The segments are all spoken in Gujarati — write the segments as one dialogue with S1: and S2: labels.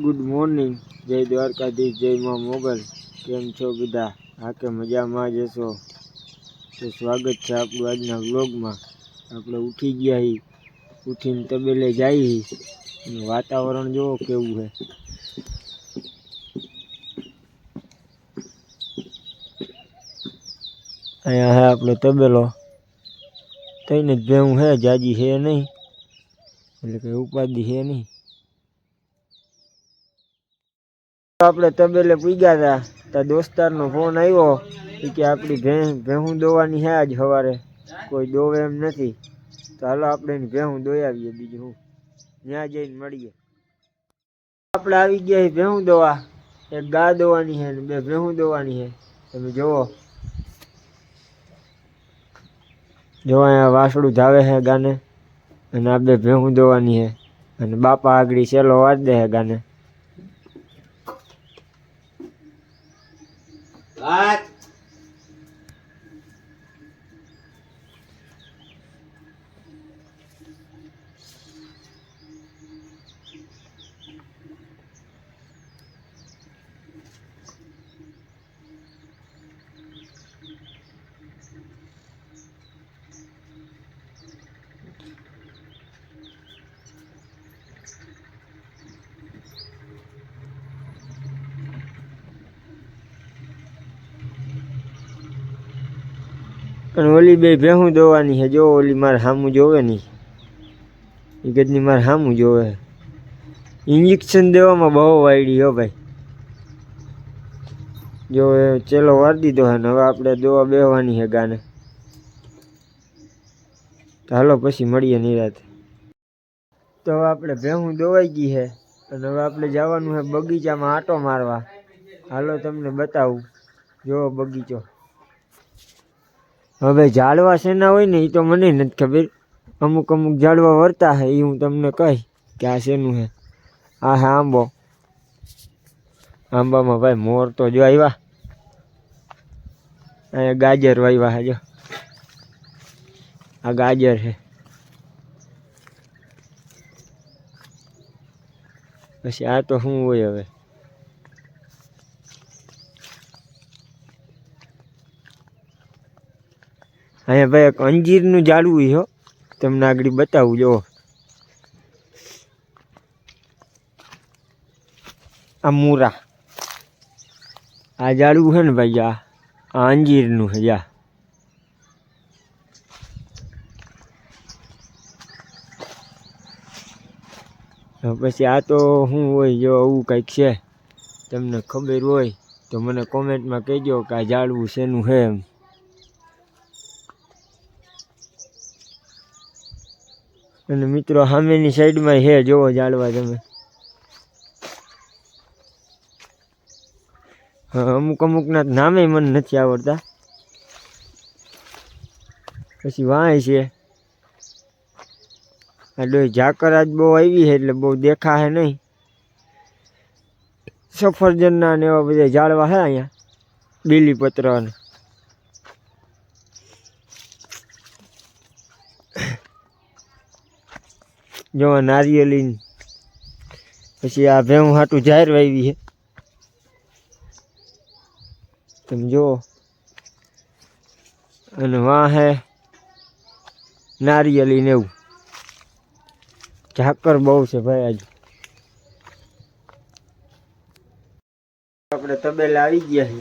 S1: ગુડ મોર્નિંગ જય દ્વારકાધીશ, જય માં મોગલ. કેમ છો બધા? હા કે મજામાં જ હશો? તો સ્વાગત છે આપણું આજના વ્લોગમાં. આપણે ઉઠી ગયા હી. ઉઠીને તબેલે જઈએ વાતાવરણ જુઓ કેવું છે અહીંયા હે આપણો તબેલો. થઈને જ ભેવું હે, જાજી છે નહીં. એટલે કંઈ ઉપાધિ છે નહીં. આપણે તબેલે પૂગ્યા હતા ત્યાં દોસ્તારનો ફોન આવ્યો. કે આપણી ભેં, ભેહું દોવાની છે આજ સવારે કોઈ દોવે એમ નથી. તો હાલો આપણે એની ભેહું દોઈ આવીએ બીજું હું. ત્યાં જઈને મળીએ. આપણે આવી ગયા ભેહું દોવા. એક ગા દોવાની છે ને બે ભેહું દોવાની છે તમે જુઓ. જો અહીંયા વાસડું ધાવે છે ગાને. અને આ બે ભેહું દોવાની છે અને બાપા આગળ સેલો વાજ દે છે ગાને. What? અને ઓલી બે ભેહું દોવાની છે. જો ઓલી મારે સામું જોવે નહીં એ ગદની મારે સામું જોવે ઇન્જેક્શન દેવામાં બહુ વાયડી હો ભાઈ. જો ચેલો વાર દીધો હે હવે આપણે દોવા બેહવાની છે ગાને. હાલો પછી મળીએ નિરાતે. તો હવે આપણે ભેહું દોવાઈ ગઈ છે. અને હવે આપણે જવાનું છે બગીચામાં આટો મારવા. હાલો તમને બતાવું. જો બગીચો. હવે ઝાડવા શેના હોય ને એ તો મને નથી ખબર. અમુક અમુક ઝાડવા વરતા હે એ હું તમને કહી કે આ શેનું છે આ હે આંબો. આંબામાં ભાઈ મોર તો જો આવ્યા અહીંયા ગાજર વાવ્યા હે આ ગાજર છે પછી આ તો શું હોય હવે? અહીંયા ભાઈ એક અંજીરનું ઝાડવું હો. તમને આગળ બતાવું જો આ મૂરા. આ ઝાડવું છે ને ભાઈ, આ આ અંજીરનું છે, જા. હવે પછી આ તો શું હોય, જો આવું કંઈક છે. તમને ખબર હોય, તો મને કોમેન્ટમાં કહેજો કે આ ઝાડવું શેનું છે એમ. અને મિત્રો, સામેની સાઈડમાં હે જોવો જાળવા તમે. હા, અમુક અમુકના નામે મને નથી આવડતા. પછી વાંય છે. આ ડોય ઝાકર આજ બહુ આવી છે, એટલે બહુ દેખાશે નહીં. સફરજનના ને એવા બધા ઝાડવા હે અહીંયા બીલીપત્ર ને જો આ નારિયેલી ન. પછી આ ભેહું હાટું જાહેર વાવી છે. તમે જુઓ. અને વાં હે નારિયેલી ને એવું. ઝાકર બહુ છે ભાઈ આજ. આપણે તબેલા આવી ગયા છે.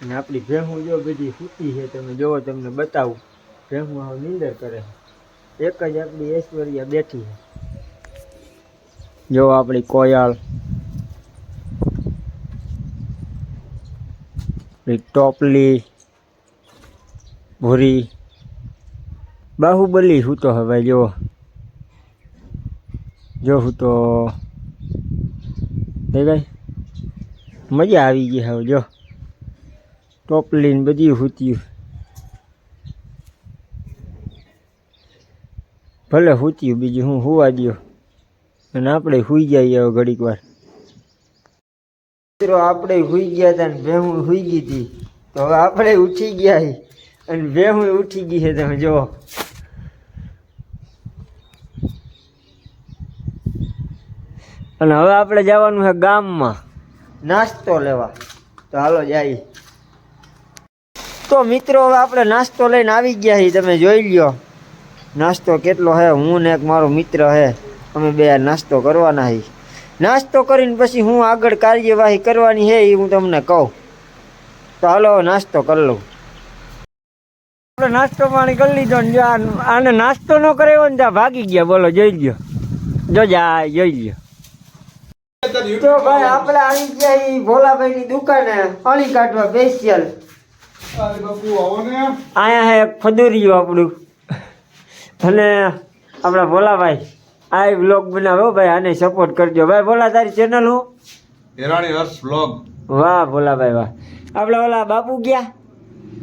S1: અને આપણી ભેહું જો બધી સૂતી છે. તમે જુઓ, તમને બતાવું. ભેહું હવે નીંદર કરે છે. એક જ આપણી ઐશ્વર્યા બેઠી છે. જો આપણી કોયાળ ટોપલી. ભૂરી. બાહુબલી હું તો હવે જો. જો હું તો થઈ ગઈ મજા આવી ગઈ હવે જો. ટોપલી ને બધી હૂત્યું ભલે સૂચ્યું બીજું હું હોવા દો અને આપણે સુઈ જઈએ હવે ઘડીક વાર. મિત્રો, આપણે સુઈ ગયા હતા ને ભેહું સુઈ ગઈ હતી તો હવે આપણે ઉઠી ગયા અને ભેહું ઉઠી ગઈ છે તમે જુઓ. અને હવે આપણે જવાનું છે ગામમાં. નાસ્તો લેવા. તો હાલો જાય. તો મિત્રો, હવે આપણે નાસ્તો લઈને આવી ગયા છીએ તમે જોઈ લ્યો. નાસ્તો કેટલો છે હું ને એક મારો મિત્ર હે. અમે બે નાસ્તો કરવાના હી. નાસ્તો કરીને પછી હું આગળ કાર્યવાહી કરવાની છે એ હું તમને કહું. તો હાલો નાસ્તો કરી લઉં. આપણે નાસ્તો પાણી કરી લીધો ને જો આને નાસ્તો ન કર્યો ને ત્યાં ભાગી ગયા. બોલો જોઈ લ્યો. જો જા જોઈ લ્યો. તો ભાઈ આપણે આવી ગયા ભોલાભાઈ ની દુકાને પાણી કાઢવા સ્પેશિયલ આયા હે ફદુરિયું આપણું. અને આપણા ભોલાભાઈ આ બ્લોગ બનાવ્યો ભાઈ આને સપોર્ટ કરજો. ભાઈ ભોલા તારી ચેનલ હું?
S2: હેરાણી હર્ષ બ્લોગ
S1: વાહ ભોલાભાઈ વાહ. આપણા ઓલા બાપુ ગયા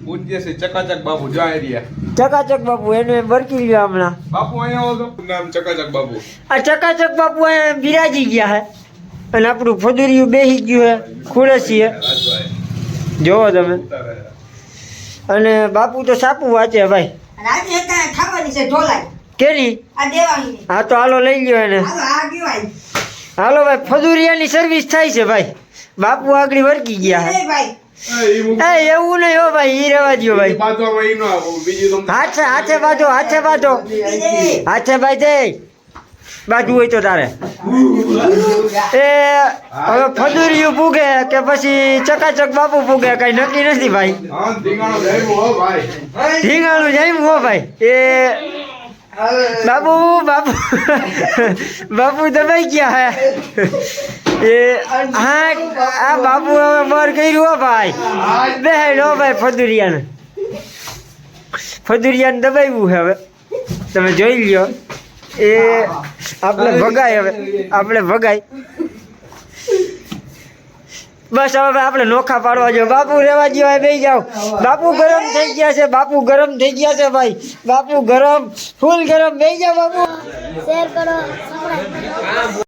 S2: પૂજ્ય શ્રી ચકાચક બાપુ જો રહ્યા
S1: ચકાચક બાપુ એને બરકી લ્યો હમણાં.
S2: બાપુ અહીંયા આવો નામ ચકાચક બાપુ?
S1: આ ચકાચક બાપુ અહીંયા બિરાજી ગયા હે. અને આપણું ફદુરિયું બેસી ગયું હે ખુરશી હે. જોવો તમે. અને બાપુ તો સાપુ વાંચે ભાઈ.
S3: ખાવાની છે ઢોલાઈ.
S1: કેની?
S3: આ દેવાની.
S1: હા તો હાલો લઈ ગયો એને.
S3: હાલો આ કહેવાય.
S1: હાલો ભાઈ ફદુરિયાની સર્વિસ થાય છે ભાઈ. બાપુ આગળ વર્કી ગયા. હે
S3: ભાઈ.
S2: એ
S1: એવું નહીં હો ભાઈ ઈ રહેવા
S2: દો
S1: ભાઈ.
S2: બાજુમાં ઈ નો આવો. બીજું તો
S1: હાથે હાથે બાંધો હાથે બાંધો. હાથે ભાઈ જય બાજુ હોય તો તારે. એ, હવે ફદુરિયું પૂગે કે પછી ચકાચક બાપુ પૂગે કઈ નક્કી નથી ભાઈ.
S2: ધીંગાણો
S1: જાય હો ભાઈ. એ, બાપુ બાપુ બાપુ દબાઈ ગયા હે. એ હા આ બાપુ હવે બર કર્યું હો ભાઈ. બે હો ભાઈ ફદુરિયાને ફદુરિયાને દબાવ્યું હવે. તમે જોઈ લ્યો. એ આપણે ભગાય હવે, આપણે ભગાય. બસ હવે આપણે નોખા પાડવા જો બાપુ રેવા જો બે જાઓ. બાપુ ગરમ થઈ ગયા છે, બાપુ ગરમ થઈ ગયા છે ભાઈ. બાપુ ગરમ, ફૂલ ગરમ. બે જાઓ બાપુ.
S4: શેર કરો